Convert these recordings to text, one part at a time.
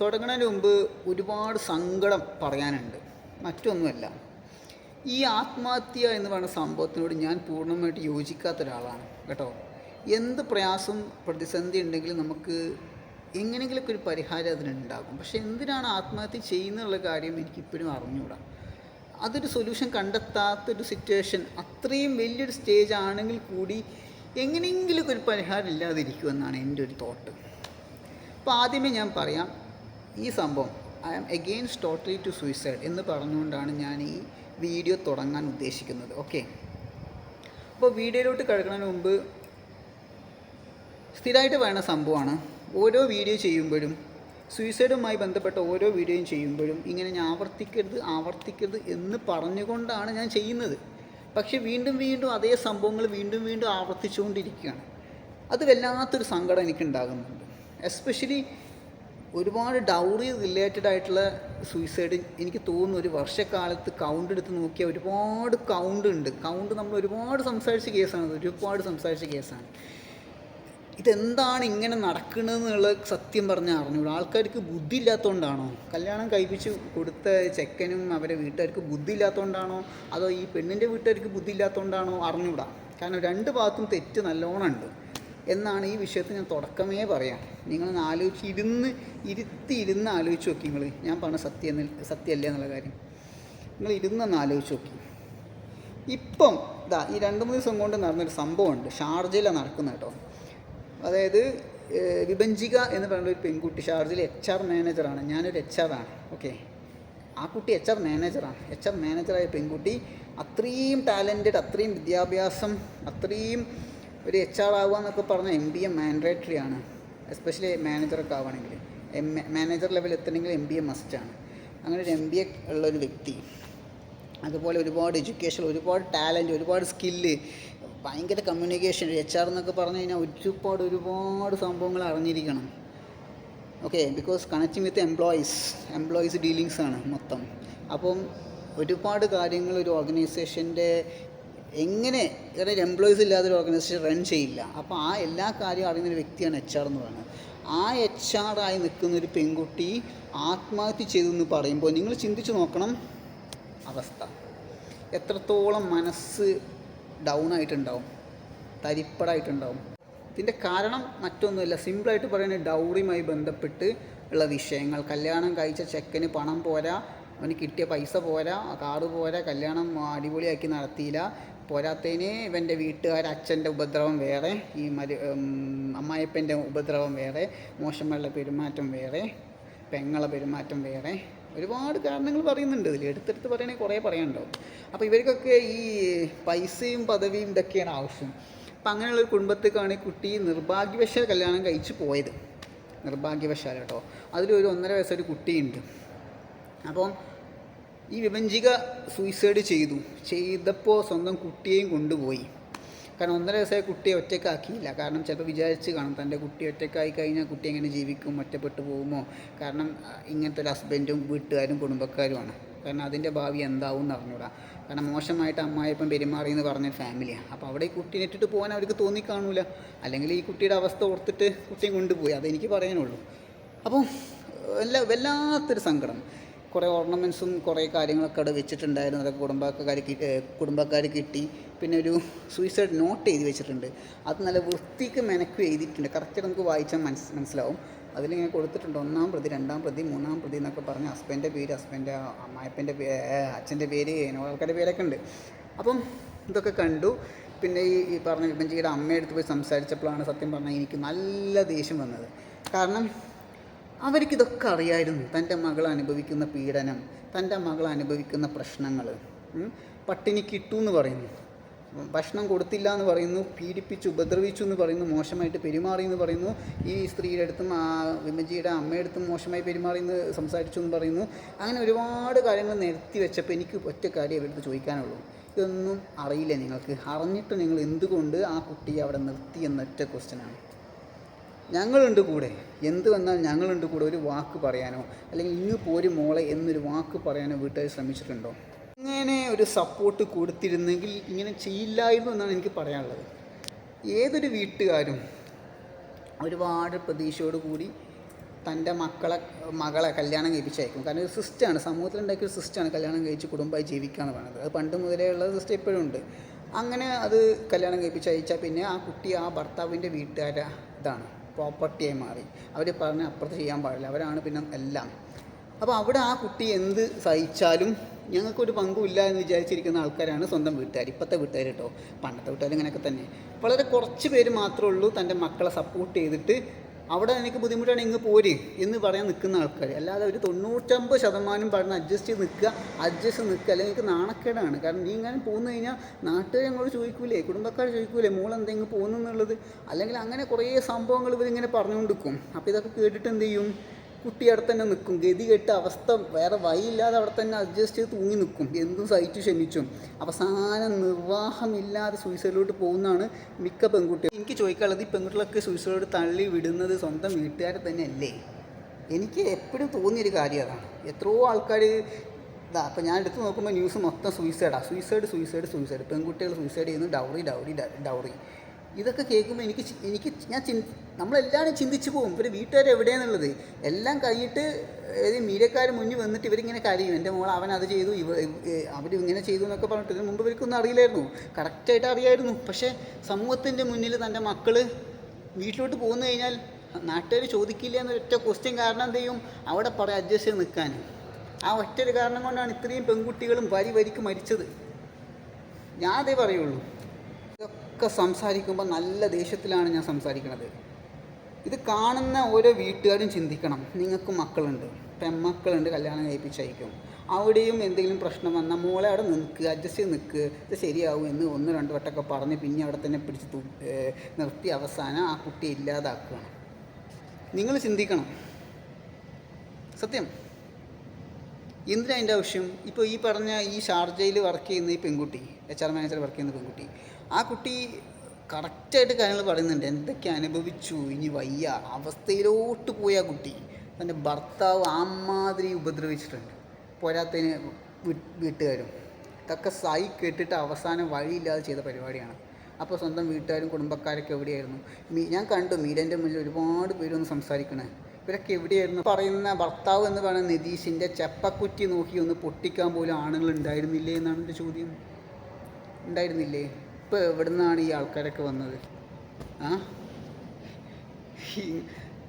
തുടങ്ങുന്നതിന് മുമ്പ് ഒരുപാട് സങ്കടം പറയാനുണ്ട്. മറ്റൊന്നുമല്ല. ഈ ആത്മഹത്യ എന്ന് പറയുന്ന സംഭവത്തിനോട് ഞാൻ പൂർണമായിട്ട് യോജിക്കാത്ത ഒരാളാണ് കേട്ടോ. എന്ത് പ്രയാസം പ്രതിസന്ധി ഉണ്ടെങ്കിലും നമുക്ക് എങ്ങനെയെങ്കിലുമൊക്കെ ഒരു പരിഹാരം അതിനുണ്ടാകും. പക്ഷെ എന്തിനാണ് ആത്മഹത്യ ചെയ്യുന്നുള്ള കാര്യം എനിക്കിപ്പോഴും അറിഞ്ഞുകൂടാ അതൊരു സൊല്യൂഷൻ കണ്ടെത്താത്തൊരു സിറ്റുവേഷൻ അത്രയും വലിയൊരു സ്റ്റേജ് ആണെങ്കിൽ കൂടി എങ്ങനെയെങ്കിലും ഒരു പരിഹാരം ഇല്ലാതിരിക്കുമെന്നാണ് എന്റെ ഒരു തോട്ട് അപ്പോൾ ആദ്യമേ ഞാൻ പറയാം ഈ സംഭവം I am against totally to suicide എന്ന് പറഞ്ഞുകൊണ്ടാണ് ഞാൻ ഈ വീഡിയോ തുടങ്ങാൻ ഉദ്ദേശിക്കുന്നത്. ഓക്കെ അപ്പോൾ വീഡിയോയിലോട്ട് കിടക്കുന്നതിന് മുമ്പ് സ്ഥിരമായിട്ട് പറയുന്ന സംഭവമാണ് ഓരോ വീഡിയോ ചെയ്യുമ്പോഴും സൂയിസൈഡുമായി ബന്ധപ്പെട്ട ഓരോ വീഡിയോയും ചെയ്യുമ്പോഴും ഇങ്ങനെ ഞാൻ ആവർത്തിക്കരുത് ആവർത്തിക്കരുത് എന്ന് പറഞ്ഞുകൊണ്ടാണ് ഞാൻ ചെയ്യുന്നത്. പക്ഷെ വീണ്ടും വീണ്ടും അതേ സംഭവങ്ങൾ വീണ്ടും വീണ്ടും ആവർത്തിച്ചുകൊണ്ടിരിക്കുകയാണ്. അത് വല്ലാത്തൊരു സങ്കടം എനിക്കുണ്ടാകുന്നുണ്ട്. എസ്പെഷ്യലി ഒരുപാട് ഡൗറി റിലേറ്റഡ് ആയിട്ടുള്ള സൂയിസൈഡ് എനിക്ക് തോന്നുന്നു ഒരു വർഷക്കാലത്ത് കൗണ്ട് എടുത്ത് നോക്കിയാൽ ഒരുപാട് കൗണ്ട് ഉണ്ട്. കൗണ്ട് നമ്മൾ ഒരുപാട് സംസാരിച്ച കേസാണ് ഒരുപാട് സംസാരിച്ച കേസാണ് ഇതെന്താണ് ഇങ്ങനെ നടക്കണമെന്നുള്ള സത്യം പറഞ്ഞാൽ അറിഞ്ഞൂട. ആൾക്കാർക്ക് ബുദ്ധി ഇല്ലാത്തതുകൊണ്ടാണോ കല്യാണം കഴിപ്പിച്ച് കൊടുത്ത ചെക്കനും അവരെ വീട്ടുകാർക്ക് ബുദ്ധി ഇല്ലാത്തതുകൊണ്ടാണോ അതോ ഈ പെണ്ണിന്റെ വീട്ടുകാർക്ക് ബുദ്ധി ഇല്ലാത്തതുകൊണ്ടാണോ അറിഞ്ഞൂടാ. കാരണം രണ്ട് ഭാഗത്തും തെറ്റ് നല്ലോണം ഉണ്ട്. എന്നാണ് ഈ വിഷയത്തിൽ ഞാൻ തുടക്കമേ പറയാം. നിങ്ങളൊന്ന് ആലോചിച്ച് ഇരുന്ന് ഇരുത്തി ഇരുന്ന് ആലോചിച്ച് നോക്കി നിങ്ങൾ ഞാൻ പറഞ്ഞ സത്യം സത്യമല്ല എന്നുള്ള കാര്യം. നിങ്ങൾ ഇരുന്നൊന്ന് ആലോചിച്ച് നോക്കി. ഇപ്പം ഇതാ ഈ രണ്ട് മൂന്ന് ദിവസം കൊണ്ട് നടന്നൊരു സംഭവമുണ്ട്. ഷാർജയിലാണ് നടക്കുന്നത് കേട്ടോ. അതായത് വിഭഞ്ചിക എന്ന് പറയുന്ന ഒരു പെൺകുട്ടി ഷാർജയിൽ എച്ച് ആർ മാനേജറാണ്. ഞാനൊരു എച്ച് ആർ ആണ്. ഓക്കെ. ആ കുട്ടി എച്ച് ആർ മാനേജറാണ്. എച്ച് ആർ മാനേജറായ പെൺകുട്ടി അത്രയും ടാലന്റഡ് അത്രയും വിദ്യാഭ്യാസം അത്രയും ഒരു എച്ച് ആർ ആവുക എന്നൊക്കെ പറഞ്ഞാൽ എം ബി എ മാൻഡേറ്ററി ആണ്. എസ്പെഷ്യലി മാനേജറൊക്കെ ആവുകയാണെങ്കിൽ. എം മാനേജർ ലെവൽ എത്തണമെങ്കിൽ എം ബി എ മസ്റ്റാണ് അങ്ങനെ ഒരു എം ബി എ ഉള്ളൊരു വ്യക്തി. അതുപോലെ ഒരുപാട് എഡ്യൂക്കേഷൻ ഒരുപാട് ടാലന്റ് ഒരുപാട് സ്കില്ല് ഭയങ്കര കമ്മ്യൂണിക്കേഷൻ എച്ച് ആർ എന്നൊക്കെ പറഞ്ഞു കഴിഞ്ഞാൽ ഒരുപാട് ഒരുപാട് സംഭവങ്ങൾ അറിഞ്ഞിരിക്കണം. Okay because connecting with employees employees dealings ആണ് മൊത്തം. അപ്പം ഒരുപാട് കാര്യങ്ങൾ ഒരു ഓർഗനൈസേഷന്റെ എങ്ങനെ കാരണം എംപ്ലോയീസ് ഇല്ലാതെ ഒരു ഓർഗനൈസേഷൻ റൺ ചെയ്യില്ല. അപ്പോൾ ആ എല്ലാ കാര്യവും അറിയുന്ന ഒരു വ്യക്തിയാണ് എച്ച് ആർ എന്ന് പറയുന്നത്. ആ എച്ച് ആർ ആയി നിൽക്കുന്ന ഒരു പെൺകുട്ടി ആത്മഹത്യ ചെയ്തു എന്ന് പറയുമ്പോൾ നിങ്ങൾ ചിന്തിച്ചു നോക്കണം. അവസ്ഥ. എത്രത്തോളം മനസ്സ് ഡൗൺ ആയിട്ടുണ്ടാവും? തരിപ്പടായിട്ടുണ്ടാവും? ഇതിന്റെ കാരണം മറ്റൊന്നുമില്ല. സിമ്പിളായിട്ട് പറയുന്നത് ഡൗറിയുമായി ബന്ധപ്പെട്ട് ഉള്ള വിഷയങ്ങൾ. കല്യാണം കഴിച്ച ചെക്കന് പണം പോരാ. അവന് കിട്ടിയ പൈസ പോരാ. കാറ് പോരാ. കല്യാണം അടിപൊളിയാക്കി നടത്തിയില്ല. പോരാത്തതിന് ഇവന്റെ വീട്ടുകാർ അച്ഛന്റെ ഉപദ്രവം വേറെ ഈ മരു അമ്മായിപ്പന്റെ ഉപദ്രവം വേറെ മോശമുള്ള പെരുമാറ്റം വേറെ പെങ്ങളെ പെരുമാറ്റം വേറെ. ഒരുപാട് കാരണങ്ങൾ പറയുന്നുണ്ട് ഇതിൽ എടുത്തെടുത്ത് പറയണേ കുറേ പറയാനുണ്ടാവും. അപ്പോൾ ഇവർക്കൊക്കെ ഈ പൈസയും പദവിയും ഇതൊക്കെയാണ് ആവശ്യം. അപ്പം അങ്ങനെയുള്ളൊരു കുടുംബത്തേക്കാണ് കുട്ടി നിർഭാഗ്യവശാൽ കല്യാണം കഴിച്ച് പോയത്. നിർഭാഗ്യവശാൽ കേട്ടോ. അതിലൊരു ഒന്നര വയസ്സൊരു കുട്ടിയുണ്ട്. അപ്പം ഈ വിഭജിക സൂയിസൈഡ് ചെയ്തു. ചെയ്തപ്പോൾ സ്വന്തം കുട്ടിയെയും കൊണ്ടുപോയി. കാരണം ഒന്നര വയസ്സായ കുട്ടിയെ ഒറ്റക്കാക്കിയില്ല. കാരണം ചിലപ്പോൾ വിചാരിച്ച് കാണും തന്റെ കുട്ടി ഒറ്റക്കായി കഴിഞ്ഞാൽ കുട്ടി എങ്ങനെ ജീവിക്കും ഒറ്റപ്പെട്ടു പോകുമോ? കാരണം ഇങ്ങനത്തെ ഒരു ഹസ്ബൻഡും വീട്ടുകാരും കുടുംബക്കാരുമാണ്. കാരണം അതിന്റെ ഭാവി എന്താവും എന്ന് അറിഞ്ഞൂടാ. കാരണം മോശമായിട്ട് അമ്മായിപ്പം പെരുമാറി എന്ന് പറഞ്ഞ ഫാമിലിയാണ് അപ്പോൾ അവിടെ ഈ കുട്ടീനെ ഇട്ടിട്ട് പോകാൻ അവർക്ക് തോന്നിക്കാണൂല അല്ലെങ്കിൽ ഈ കുട്ടിയുടെ അവസ്ഥ ഓർത്തിട്ട് കുട്ടിയും കൊണ്ടുപോയി. അതെനിക്ക് പറയാനുള്ളൂ. അപ്പം എല്ലാ വല്ലാത്തൊരു സങ്കടം. കുറേ ഓർണമെന്റ്സും കുറേ കാര്യങ്ങളൊക്കെ അവിടെ വെച്ചിട്ടുണ്ടായിരുന്നു. അതൊക്കെ കുടുംബക്കാർ കുടുംബക്കാർ കിട്ടി. പിന്നെ ഒരു സൂയിസൈഡ് നോട്ട് എഴുതി വെച്ചിട്ടുണ്ട്. അത് നല്ല വൃത്തിക്ക് മെനക്ക് എഴുതിയിട്ടുണ്ട്. കറക്റ്റ് നമുക്ക് വായിച്ചാൽ മനസ് മനസ്സിലാവും. അതിലിങ്ങനെ കൊടുത്തിട്ടുണ്ട്. ഒന്നാം പ്രതി രണ്ടാം പ്രതി മൂന്നാം പ്രതി എന്നൊക്കെ പറഞ്ഞ് ഹസ്ബന്റെ പേര് ഹസ്ബന്റെ അമ്മായപ്പന്റെ അച്ഛന്റെ പേര് ആൾക്കാരുടെ പേരൊക്കെ ഉണ്ട്. അപ്പം ഇതൊക്കെ കണ്ടു. പിന്നെ ഈ ഈ പറഞ്ഞ വിഭജിയുടെ അമ്മയെടുത്ത് പോയി സംസാരിച്ചപ്പോഴാണ് സത്യം പറഞ്ഞാൽ എനിക്ക് നല്ല ദേഷ്യം വന്നത്. കാരണം അവർക്കിതൊക്കെ അറിയായിരുന്നു. തന്റെ മകൾ അനുഭവിക്കുന്ന പീഡനം തന്റെ മകൾ അനുഭവിക്കുന്ന പ്രശ്നങ്ങൾ. പട്ടിണി കിട്ടു എന്ന് പറയുന്നു. ഭക്ഷണം കൊടുത്തില്ല എന്ന് പറയുന്നു പീഡിപ്പിച്ചു ഉപദ്രവിച്ചു എന്ന് പറയുന്നു മോശമായിട്ട് പെരുമാറി എന്ന് പറയുന്നു. ഈ സ്ത്രീയുടെ അടുത്തും ആ വിമജിയുടെ അമ്മയടുത്തും മോശമായി പെരുമാറി എന്ന് സംസാരിച്ചു എന്ന് പറയുന്നു. അങ്ങനെ ഒരുപാട് കാര്യങ്ങൾ നിരത്തി വെച്ചപ്പോൾ എനിക്ക് ഒറ്റ കാര്യം അവരുടെ ചോദിക്കാനുള്ളൂ. ഇതൊന്നും അറിയില്ല നിങ്ങൾക്ക്. അറിഞ്ഞിട്ട് നിങ്ങൾ എന്തുകൊണ്ട് ആ കുട്ടിയെ അവിടെ നിർത്തി എന്നൊറ്റ ക്വസ്റ്റ്യനാണ് ഞങ്ങളുണ്ട് കൂടെ. എന്ത് വന്നാൽ ഞങ്ങളുണ്ട് കൂടെ ഒരു വാക്ക് പറയാനോ? അല്ലെങ്കിൽ ഇങ്ങ് പോര് മോളെ എന്നൊരു വാക്ക് പറയാനോ വീട്ടുകാർ ശ്രമിച്ചിട്ടുണ്ടോ? ഇങ്ങനെ ഒരു സപ്പോർട്ട് കൊടുത്തിരുന്നെങ്കിൽ ഇങ്ങനെ ചെയ്യില്ലായിരുന്നു എന്നാണ് എനിക്ക് പറയാനുള്ളത്. ഏതൊരു വീട്ടുകാരും ഒരുപാട് പ്രതീക്ഷയോട് കൂടി തന്റെ മക്കളെ മകളെ കല്യാണം കഴിപ്പിച്ചയക്കും. കാരണം ഒരു സിസ്റ്റമാണ് സമൂഹത്തിലുണ്ടാക്കിയ ഒരു സിസ്റ്റമാണ് കല്യാണം കഴിച്ച് കുടുംബമായി ജീവിക്കുകയാണ് പറയുന്നത് അത് പണ്ട് മുതലേ ഉള്ള സിസ്റ്റം ഇപ്പോഴും ഉണ്ട്. അങ്ങനെ അത് കല്യാണം കഴിപ്പിച്ച് അയച്ചാൽ പിന്നെ ആ കുട്ടി ആ ഭർത്താവിന്റെ വീട്ടുകാരുടെ ഇതാണ്. പ്രോപ്പർട്ടിയായി മാറി. അവർ പറഞ്ഞ അപ്പുറത്ത് ചെയ്യാൻ പാടില്ല. അവരാണ് പിന്നെ എല്ലാം. അപ്പോൾ അവിടെ ആ കുട്ടി എന്ത് സഹിച്ചാലും ഞങ്ങൾക്കൊരു പങ്കുമില്ല എന്ന് വിചാരിച്ചിരിക്കുന്ന ആൾക്കാരാണ് സ്വന്തം വീട്ടുകാർ ഇപ്പോഴത്തെ വീട്ടുകാർ കേട്ടോ പണ്ടത്തെ വീട്ടുകാർ ഇങ്ങനെയൊക്കെ തന്നെ. വളരെ കുറച്ച് പേര് മാത്രമേ ഉള്ളൂ തന്റെ മക്കളെ സപ്പോർട്ട് ചെയ്തിട്ട് അവിടെ എനിക്ക് ബുദ്ധിമുട്ടാണ് ഇങ്ങ് പോര് എന്ന് പറയാൻ നിൽക്കുന്ന ആൾക്കാർ അല്ലാതെ ഒരു തൊണ്ണൂറ്റമ്പത് ശതമാനം പറഞ്ഞ് അഡ്ജസ്റ്റ് ചെയ്ത് നിൽക്കുക അഡ്ജസ്റ്റ് നിൽക്കുക അല്ലെങ്കിൽ എനിക്ക് നാണക്കേടാണ്. കാരണം നീ ഇങ്ങനെ പോകുന്നു കഴിഞ്ഞാൽ നാട്ടുകാർ ഞങ്ങളോട് ചോദിക്കൂലേ കുടുംബക്കാർ ചോദിക്കൂലേ മോൾ എന്തെങ്കിലും പോകുന്നു എന്നുള്ളത് അല്ലെങ്കിൽ അങ്ങനെ കുറേ സംഭവങ്ങൾ ഇവരിങ്ങനെ പറഞ്ഞുകൊണ്ടിരിക്കും. അപ്പോൾ ഇതൊക്കെ കേട്ടിട്ട് എന്ത് ചെയ്യും? കുട്ടി അവിടെ തന്നെ നിൽക്കും. ഗതി കെട്ട അവസ്ഥ വേറെ വഴിയില്ലാതെ അവിടെ തന്നെ അഡ്ജസ്റ്റ് ചെയ്ത് തൂങ്ങി നിൽക്കും. എന്തും സഹിച്ചു ക്ഷമിച്ചും. അവസാനം നിർവാഹമില്ലാതെ സൂയിസൈഡിലോട്ട് പോകുന്നതാണ് മിക്ക പെൺകുട്ടികൾ എനിക്ക് ചോദിക്കാനുള്ളത് ഈ പെൺകുട്ടികളൊക്കെ സൂയിസൈഡിലോട്ട് തള്ളി വിടുന്നത് സ്വന്തം വീട്ടുകാരെ തന്നെ അല്ലേ എനിക്ക് എപ്പോഴും തോന്നിയൊരു കാര്യം അതാണ്. എത്രയോ ആൾക്കാർ ഇതാ അപ്പോൾ ഞാൻ എടുത്ത് നോക്കുമ്പോൾ ന്യൂസ് മൊത്തം സൂയിസൈഡാണ് സൂയിസൈഡ് സൂയിസൈഡ് സൂയിസൈഡ് പെൺകുട്ടികൾ സൂയിസൈഡ് ചെയ്യുന്നു. Dowry dowry dowry. ഇതൊക്കെ കേൾക്കുമ്പോൾ എനിക്ക് എനിക്ക് ഞാൻ ചിന് നമ്മളെല്ലാവരും ചിന്തിച്ചു പോകും. ഇവർ വീട്ടുകാർ എവിടെയാണെന്നുള്ളത് എല്ലാം കഴിഞ്ഞിട്ട് മീഡിയക്കാർ മുന്നിൽ വന്നിട്ട് ഇവരിങ്ങനെ കരയും. എന്റെ മോൾ അവൻ അത് ചെയ്തു ഇവ അവർ ഇങ്ങനെ ചെയ്തു എന്നൊക്കെ പറഞ്ഞിട്ട് ഇതിന് മുമ്പ് ഇവർക്കൊന്നും അറിയില്ലായിരുന്നു. കറക്റ്റായിട്ട് അറിയായിരുന്നു. പക്ഷേ സമൂഹത്തിന്റെ മുന്നിൽ തന്റെ മക്കൾ വീട്ടിലോട്ട് പോകുന്നു കഴിഞ്ഞാൽ നാട്ടുകാർ ചോദിക്കില്ല എന്നൊരൊറ്റ ക്വസ്റ്റ്യൻ കാരണം എന്ത് ചെയ്യും? അവിടെ പറയാം അഡ്ജസ്റ്റ് ചെയ്ത് നിൽക്കാൻ. ആ ഒറ്റ ഒരു കാരണം കൊണ്ടാണ് ഇത്രയും പെൺകുട്ടികളും വരി വരിക്ക് മരിച്ചത്. ഞാൻ അതേ പറയുള്ളൂ. ഇതൊക്കെ സംസാരിക്കുമ്പോൾ നല്ല ദേഷ്യത്തിലാണ് ഞാൻ സംസാരിക്കുന്നത് ഇത് കാണുന്ന ഓരോ വീട്ടുകാരും ചിന്തിക്കണം. നിങ്ങൾക്ക് മക്കളുണ്ട്. പെൺമക്കളുണ്ട് കല്യാണം കഴിപ്പിച്ചയക്കും അവിടെയും എന്തെങ്കിലും പ്രശ്നം വന്നാൽ മോളെ അവിടെ നിൽക്കുക അഡ്ജസ്റ്റ് ചെയ്ത് നിൽക്കുക ഇത് ശരിയാവും എന്ന് ഒന്ന് രണ്ട് വട്ടമൊക്കെ പറഞ്ഞ് പിന്നെ അവിടെ തന്നെ പിടിച്ച് നിർത്തി അവസാനം ആ കുട്ടി ഇല്ലാതാക്കുക നിങ്ങൾ ചിന്തിക്കണം. സത്യം. എന്തിനാ അതിന്റെ ആവശ്യം? ഇപ്പോൾ ഈ പറഞ്ഞ ഈ ഷാർജയിൽ വർക്ക് ചെയ്യുന്ന ഈ പെൺകുട്ടി എച്ച് ആർ മാനേജർ വർക്ക് ചെയ്യുന്ന പെൺകുട്ടി ആ കുട്ടി കറക്റ്റായിട്ട് കാര്യങ്ങൾ പറയുന്നുണ്ട്. എന്തൊക്കെ അനുഭവിച്ചു? ഇനി വയ്യ. അവസ്ഥയിലോട്ട് പോയ കുട്ടി. തന്റെ ഭർത്താവ് അമ്മാതിരി ഉപദ്രവിച്ചിട്ടുണ്ട്. പോരാത്തതിന് വീട്ടുകാരും. ഇതൊക്കെ സായി കേട്ടിട്ട് അവസാനം വഴിയില്ലാതെ ചെയ്ത പരിപാടിയാണ്. അപ്പോൾ സ്വന്തം വീട്ടുകാരും കുടുംബക്കാരൊക്കെ എവിടെയായിരുന്നു? മീ ഞാൻ കണ്ടു മീഡിയന്റെ മുന്നിൽ ഒരുപാട് പേരൊന്ന് സംസാരിക്കണേ. ഇവരൊക്കെ എവിടെയായിരുന്നു? പറയുന്ന ഭർത്താവ് എന്ന് പറയുന്ന നിതീഷിന്റെ ചെപ്പക്കുറ്റി നോക്കി ഒന്ന് പൊട്ടിക്കാൻ പോലും ആണുങ്ങൾ ഉണ്ടായിരുന്നില്ലേ എന്നാണ് എന്റെ ചോദ്യം. ഉണ്ടായിരുന്നില്ലേ? ഇപ്പോൾ എവിടെ നിന്നാണ് ഈ ആൾക്കാരൊക്കെ വന്നത്? ആ?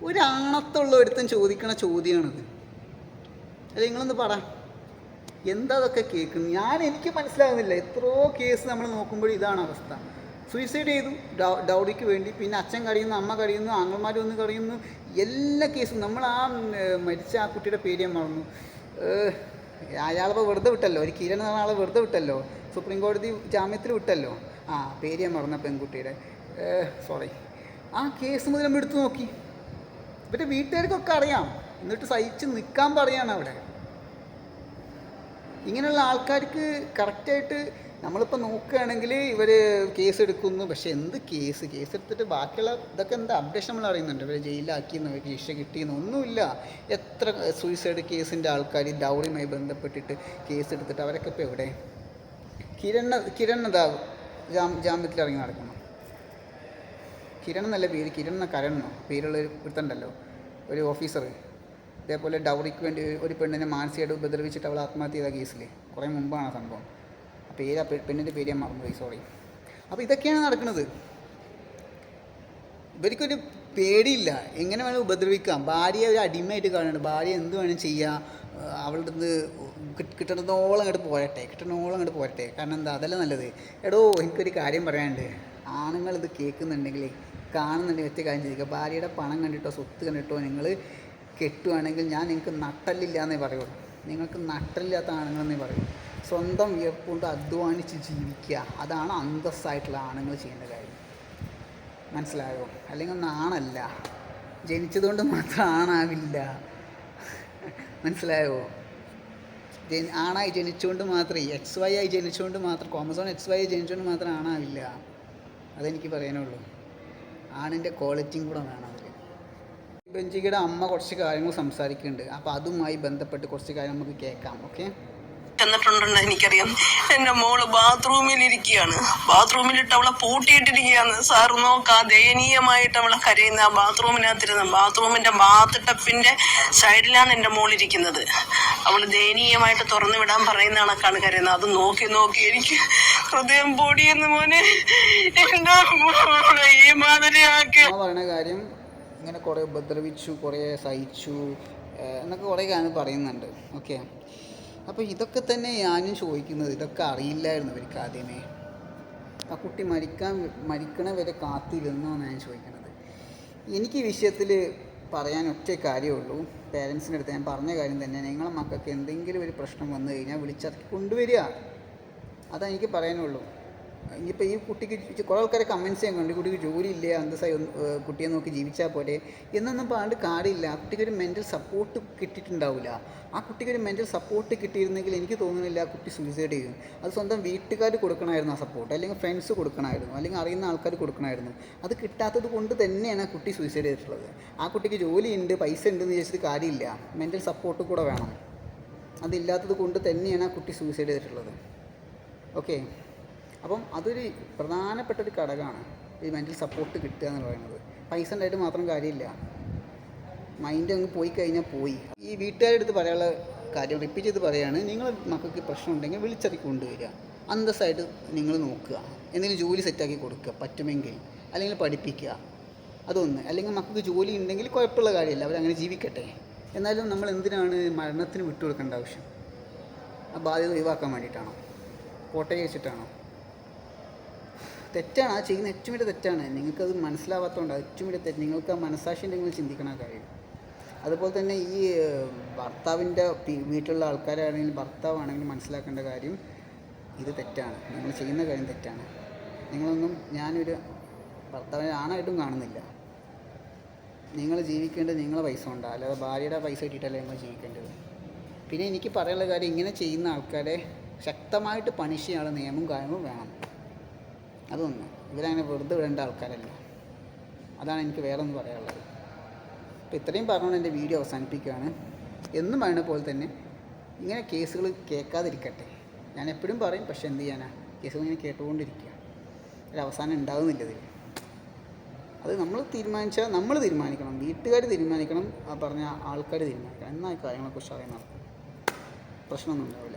ഒരാണത്തുള്ള ഒരുത്തൻ ചോദിക്കണ ചോദ്യമാണിത് അല്ല നിങ്ങളൊന്ന് പറ. എന്താ അതൊക്കെ കേൾക്കുന്നത്? ഞാൻ എനിക്ക് മനസ്സിലാകുന്നില്ല. എത്രയോ കേസ് നമ്മൾ നോക്കുമ്പോൾ ഇതാണ് അവസ്ഥ. സൂയിസൈഡ് ചെയ്തു. ഡൗഡിക്ക് വേണ്ടി. പിന്നെ അച്ഛൻ കഴിയുന്നു അമ്മ കഴിയുന്നു ആങ്ങന്മാർ വന്ന് കഴിയുന്നു എല്ലാ കേസും നമ്മൾ ആ മരിച്ച ആ കുട്ടിയുടെ പേര് ഞാൻ മറന്നു. അയാളെ വെറുതെ വിട്ടല്ലോ. ഒരു കിരൺ എന്ന ആളെ വെറുതെ വിട്ടല്ലോ. സുപ്രീം കോടതി ജാമ്യത്തിൽ വിട്ടല്ലോ. ആ പേര് ഞാൻ മറന്ന പെൺകുട്ടിയുടെ. സോറി ആ കേസ് മുതൽ നമ്മൾ എടുത്തു നോക്കി. ഇവരുടെ വീട്ടുകാർക്കൊക്കെ അറിയാം. എന്നിട്ട് സഹിച്ച് നിൽക്കാൻ പറയാണ് അവിടെ. ഇങ്ങനെയുള്ള ആൾക്കാർക്ക് കറക്റ്റായിട്ട് നമ്മളിപ്പോൾ നോക്കുകയാണെങ്കിൽ ഇവർ കേസ് എടുക്കുന്നു. പക്ഷെ എന്ത് കേസ് കേസ് എടുത്തിട്ട് ബാക്കിയുള്ള ഇതൊക്കെ എന്താ? അപ്ഡേഷൻ നമ്മൾ അറിയുന്നുണ്ട്. ഇവരെ ജയിലിലാക്കിയെന്ന് അവർക്ക് ശിക്ഷ കിട്ടിയെന്ന് ഒന്നുമില്ല. എത്ര സൂയിസൈഡ് കേസിന്റെ ആൾക്കാർ ഡൗറിയുമായി ബന്ധപ്പെട്ടിട്ട് കേസ് എടുത്തിട്ട് അവരൊക്കെ ഇപ്പോൾ എവിടെ? കിരൺ കിരണ്ണതാവ് ജാം ജാമ്യത്തിൽ ഇറങ്ങി നടക്കണം കിരൺ എന്നല്ല പേര്? കിരൺ എന്ന കരണെന്നോ പേരുള്ള ഒരു ഒരുത്തണ്ടല്ലോ ഒരു ഓഫീസർ ഇതേപോലെ ഡൗറിക്ക് വേണ്ടി ഒരു പെണ്ണിനെ മാനസികമായിട്ട് ഉപദ്രവിച്ചിട്ട് അവൾ ആത്മഹത്യ ചെയ്ത കേസിൽ കുറേ മുമ്പാണ് ആ സംഭവം. ആ പേര് ആ പെണ്ണിന്റെ പേര് ഞാൻ മറന്നുപോയി. സോറി അപ്പോൾ ഇതൊക്കെയാണ് നടക്കുന്നത്. ഇവർക്കൊരു പേടിയില്ല. എങ്ങനെ വേണമെങ്കിൽ ഉപദ്രവിക്കാം. ഭാര്യയെ ഒരു അടിമയായിട്ട് കാണുന്നുണ്ട്. ഭാര്യ എന്ത് വേണം ചെയ്യാം. ഏഹ് അവളുടെ കിട്ടണതോളം അങ്ങോട്ട് പോരട്ടെ കിട്ടണോളം അങ്ങോട്ട് പോരട്ടെ. കാരണം എന്താ അതല്ല നല്ലത്. എടോ എനിക്കൊരു കാര്യം പറയാനുണ്ട്. ആണുങ്ങൾ ഇത് കേൾക്കുന്നുണ്ടെങ്കിൽ കാണുന്നുണ്ടെങ്കിൽ ഒറ്റ കാര്യം ചെയ്തിരിക്കുക ഭാര്യയുടെ പണം കണ്ടിട്ടോ സ്വത്ത് കണ്ടിട്ടോ നിങ്ങൾ കെട്ടുവാണെങ്കിൽ ഞാൻ നിങ്ങൾക്ക് നട്ടല്ലില്ല എന്നേ പറയുള്ളൂ. നിങ്ങൾക്ക് നട്ടലില്ലാത്ത ആണുങ്ങളെന്നേ പറയൂ സ്വന്തം വിയർപ്പുകൊണ്ട് അധ്വാനിച്ച് ജീവിക്കുക അതാണ് അന്തസ്സായിട്ടുള്ള ആണുങ്ങൾ ചെയ്യേണ്ട കാര്യം. മനസ്സിലായോ? അല്ലെങ്കിൽ ആണല്ല ജനിച്ചതുകൊണ്ട് മാത്രം ആണാവില്ല. മനസ്സിലായോ? ജനി ആണായി ജനിച്ചുകൊണ്ട് മാത്രമേ എക്സ് വൈ ആയി ജനിച്ചുകൊണ്ട് മാത്രം കോമസോൺ എക്സ് വൈ ആയി ജനിച്ചുകൊണ്ട് മാത്രം ആണാവില്ല. അതെനിക്ക് പറയാനുള്ളൂ. ആണിന്റെ ക്വാളിറ്റിയും കൂടെ വേണം അതിൽ ബെഞ്ചികയുടെ അമ്മ കുറച്ച് കാര്യങ്ങൾ സംസാരിക്കുന്നുണ്ട്. അപ്പോൾ അതുമായി ബന്ധപ്പെട്ട് കുറച്ച് കാര്യം നമുക്ക് കേൾക്കാം ഓക്കെ ചെന്നിട്ടുണ്ടെന്ന് എനിക്കറിയാം. എന്റെ മോൾ ബാത്റൂമിൽ ഇരിക്കുകയാണ്. ബാത്റൂമിലിട്ട് അവളെ പൂട്ടിയിട്ടിരിക്കുകയാണ്. സാർ നോക്കാ ദയനീയമായിട്ട് അവളെ കരയുന്ന ആ ബാത്റൂമിനകത്തിരുന്ന് ബാത്റൂമിന്റെ ബാത്ത് സൈഡിലാണ് എന്റെ മോൾ ഇരിക്കുന്നത്. അവൾ ദയനീയമായിട്ട് തുറന്നു വിടാൻ പറയുന്ന കണക്കാണ് കരയുന്നത്. അത് നോക്കി നോക്കി എനിക്ക് ഹൃദയം പൊടിയെന്ന് മോനെ. എന്താ ഈ മാതിരിയാക്കി. കാര്യം ഇങ്ങനെ കുറേ ഉപദ്രവിച്ചു കുറേ സഹിച്ചു എന്നൊക്കെ കുറേ കാര്യം പറയുന്നുണ്ട്. ഓക്കെ അപ്പോൾ ഇതൊക്കെ തന്നെ ഞാനും ചോദിക്കുന്നത് ഇതൊക്കെ അറിയില്ലായിരുന്നു അവർക്ക് ആദ്യമേ. ആ കുട്ടി മരിക്കാൻ മരിക്കണ വരെ കാത്തിരുന്നോ എന്നാണ് ഞാൻ ചോദിക്കുന്നത്. എനിക്ക് ഈ വിഷയത്തിൽ പറയാൻ ഒറ്റ കാര്യമുള്ളൂ. പേരൻസിന്റെ അടുത്ത് ഞാൻ പറഞ്ഞ കാര്യം തന്നെ നിങ്ങളെ മക്കൾക്ക് എന്തെങ്കിലും ഒരു പ്രശ്നം വന്നു കഴിഞ്ഞാൽ വിളിച്ചിറക്കി കൊണ്ടുവരിക. അതാണ് എനിക്ക് പറയാനുള്ളൂ. ഇനിയിപ്പോൾ ഈ കുട്ടിക്ക് കുറേ ആൾക്കാരെ കമൻസ് ചെയ്യാൻ കണ്ടു. കുട്ടിക്ക് ജോലി ഇല്ല അന്തസ്സായി കുട്ടിയെ നോക്കി ജീവിച്ചാൽ പോരെ? എന്നൊന്നും പറഞ്ഞിട്ട് കാര്യമില്ല ആ കുട്ടിക്ക് ഒരു സപ്പോർട്ട് കിട്ടിയിട്ടുണ്ടാവില്ല ആ കുട്ടിക്ക് ഒരു സപ്പോർട്ട് കിട്ടിയിരുന്നെങ്കിൽ എനിക്ക് തോന്നുന്നില്ല ആ കുട്ടി സൂയിസൈഡ് ചെയ്യും. അത് സ്വന്തം വീട്ടുകാർ കൊടുക്കണമായിരുന്നു ആ സപ്പോർട്ട് അല്ലെങ്കിൽ ഫ്രണ്ട്സ് കൊടുക്കണമായിരുന്നു. അല്ലെങ്കിൽ അറിയുന്ന ആൾക്കാർ കൊടുക്കണമായിരുന്നു. അത് കിട്ടാത്തത് കൊണ്ട് തന്നെയാണ് ആ കുട്ടി സൂയിസൈഡ് ചെയ്തിട്ടുള്ളത്. ആ കുട്ടിക്ക് ജോലിയുണ്ട് പൈസ ഉണ്ടെന്ന് വിചാരിച്ചിട്ട് കാര്യമില്ല. മെന്റൽ സപ്പോർട്ട് കൂടെ വേണം. അതില്ലാത്തത് കൊണ്ട് തന്നെയാണ് ആ കുട്ടി സൂയിസൈഡ് ചെയ്തിട്ടുള്ളത്. ഓക്കെ അപ്പം അതൊരു പ്രധാനപ്പെട്ട ഒരു ഘടകമാണ് ഈ മെന്റൽ സപ്പോർട്ട് കിട്ടുക എന്ന് പറയുന്നത്. പൈസ ഉണ്ടായിട്ട് മാത്രം കാര്യമില്ല. മൈൻഡ് അങ്ങ് പോയി കഴിഞ്ഞാൽ പോയി. ഈ വീട്ടുകാരുടെ അടുത്ത് പറയാനുള്ള കാര്യം റിപ്പീറ്റ് ചെയ്ത് പറയുകയാണ് നിങ്ങൾ മക്കൾക്ക് പ്രശ്നം ഉണ്ടെങ്കിൽ വിളിച്ചിറക്കി കൊണ്ടുവരിക. അന്തസ്സായിട്ട് നിങ്ങൾ നോക്കുക. എന്തെങ്കിലും ജോലി സെറ്റാക്കി കൊടുക്കുക പറ്റുമെങ്കിൽ. അല്ലെങ്കിൽ പഠിപ്പിക്കുക. അതൊന്ന്. അല്ലെങ്കിൽ മക്കൾക്ക് ജോലി ഉണ്ടെങ്കിൽ കുഴപ്പമുള്ള കാര്യമില്ല. അവരങ്ങനെ ജീവിക്കട്ടെ. എന്നാലും നമ്മൾ എന്തിനാണ് മരണത്തിന് വിട്ടുകൊടുക്കേണ്ട ആവശ്യം? ആ ബാധ്യത ഒഴിവാക്കാൻ വേണ്ടിയിട്ടാണോ? കോട്ടയെ വെച്ചിട്ടാണോ തെറ്റാണ് ആ ചെയ്യുന്ന ഏറ്റവും വലിയ തെറ്റാണ്. നിങ്ങൾക്കത് മനസ്സിലാവാത്തതുകൊണ്ട് ഏറ്റവും വലിയ തെറ്റ്. നിങ്ങൾക്ക് ആ മനസ്സാക്ഷി നിങ്ങൾ ചിന്തിക്കണ കാര്യം. അതുപോലെ തന്നെ ഈ ഭർത്താവിന്റെ വീട്ടിലുള്ള ആൾക്കാരാണെങ്കിലും ഭർത്താവാണെങ്കിലും മനസ്സിലാക്കേണ്ട കാര്യം ഇത് തെറ്റാണ്. നിങ്ങൾ ചെയ്യുന്ന കാര്യം തെറ്റാണ്. നിങ്ങളൊന്നും ഞാനൊരു ഭർത്താവിനെ ആണായിട്ടും കാണുന്നില്ല. നിങ്ങൾ ജീവിക്കേണ്ടത് നിങ്ങളെ പൈസ കൊണ്ടാണ് അല്ലാതെ ഭാര്യയുടെ പൈസ കിട്ടിയിട്ടല്ല നിങ്ങൾ ജീവിക്കേണ്ടത്. പിന്നെ എനിക്ക് പറയാനുള്ള കാര്യം ഇങ്ങനെ ചെയ്യുന്ന ആൾക്കാരെ ശക്തമായിട്ട് പണിഷ് ചെയ്യാനുള്ള നിയമവും കാര്യങ്ങളും വേണം. അതൊന്ന്. ഇവരങ്ങനെ വെറുതെ വിടേണ്ട ആൾക്കാരല്ല. അതാണ് എനിക്ക് വേറെ ഒന്ന് പറയാനുള്ളത്. അപ്പോൾ ഇത്രയും പറഞ്ഞുകൊണ്ട് എന്റെ വീഡിയോ അവസാനിപ്പിക്കുകയാണ്. എന്നും പറയുന്ന പോലെ തന്നെ ഇങ്ങനെ കേസുകൾ കേൾക്കാതിരിക്കട്ടെ. ഞാൻ എപ്പോഴും പറയും പക്ഷെ എന്ത് ചെയ്യാനാ? കേസുകൾ ഇങ്ങനെ കേട്ടുകൊണ്ടിരിക്കുക. ഒരു അവസാനം ഉണ്ടാകുന്നില്ല ഇതിൽ അത് നമ്മൾ തീരുമാനിച്ചാൽ നമ്മൾ തീരുമാനിക്കണം. വീട്ടുകാർ തീരുമാനിക്കണം ആ പറഞ്ഞ ആൾക്കാർ തീരുമാനിക്കണം. എന്നാൽ കാര്യങ്ങളെക്കുറിച്ച് അറിയാൻ നടക്കും? പ്രശ്നമൊന്നും ഉണ്ടാവില്ല